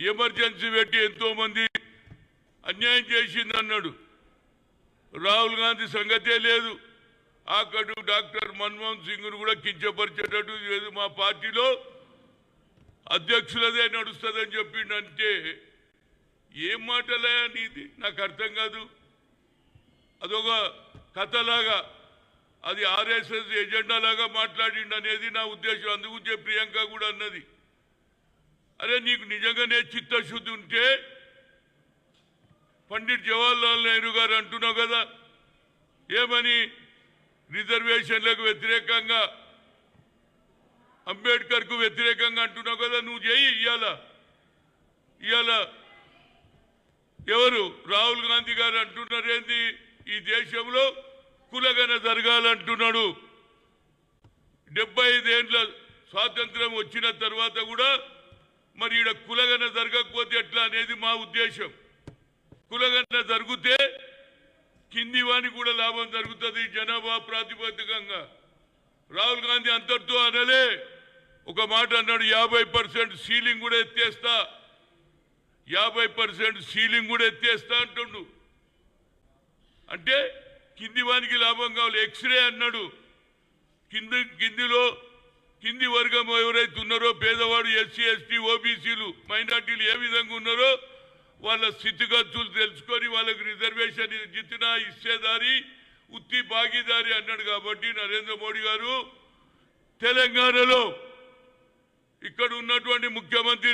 Emergency పెట్టి ఎంతో మంది అన్యాయం చేసింది అన్నాడు రాహుల్ గాంధీ సంగతే లేదు. అక్కడు డాక్టర్ మన్మోహన్ సింగ్ కూడా కించపరిచేటట్టు లేదు. మా పార్టీలో అధ్యక్షులదే నడుస్తుందని చెప్పిండంటే ఏం మాటలే నీది నాకు అర్థం కాదు. అదొక కథలాగా అది ఆర్ఎస్ఎస్ ఎజెండా లాగా మాట్లాడిండు అనేది నా ఉద్దేశం. అందుకు ప్రియాంక కూడా అన్నది. అరే నీకు నిజంగానే చిత్తశుద్ధి ఉంటే పండిట్ జవహర్లాల్ నెహ్రూ గారు అంటున్నావు కదా ఏమని? రిజర్వేషన్లకు వ్యతిరేకంగా అంబేద్కర్కు వ్యతిరేకంగా అంటున్నావు కదా నువ్వు చేయి ఇవాళ ఇవాళ ఎవరు? రాహుల్ గాంధీ గారు అంటున్నారేంది? ఈ దేశంలో కులగన జరగాలంటున్నాడు. డెబ్బై ఐదేండ్ల స్వాతంత్రం వచ్చిన తర్వాత కూడా మరి ఈడ కులగన జరగకపోతే ఎట్లా అనేది మా ఉద్దేశం. కులగన జరిగితే కింది వాని కూడా లాభం జరుగుతుంది జనాభా ప్రాతిపదికంగా. రాహుల్ గాంధీ అంతటితో అనలే. ఒక మాట అన్నాడు యాభై పర్సెంట్ సీలింగ్ కూడా ఎత్తేస్తా. యాభై పర్సెంట్ సీలింగ్ కూడా ఎత్తేస్తా అంటుండు. అంటే కింది వానికి లాభం కావాలి. ఎక్స్రే అన్నాడు. కింది కిందిలో కింది వర్గం ఎవరైతే ఉన్నారో పేదవాడు ఎస్సీ ఎస్టీ ఓబీసీలు మైనార్టీలు ఏ విధంగా ఉన్నారో వాళ్ళ స్థితిగతులు తెలుసుకొని వాళ్ళకి రిజర్వేషన్ జిత్తిన ఇచ్చేదారి ఉత్తి భాగీదారి అన్నాడు కాబట్టి నరేంద్ర మోడీ గారు తెలంగాణలో ఇక్కడ ఉన్నటువంటి ముఖ్యమంత్రి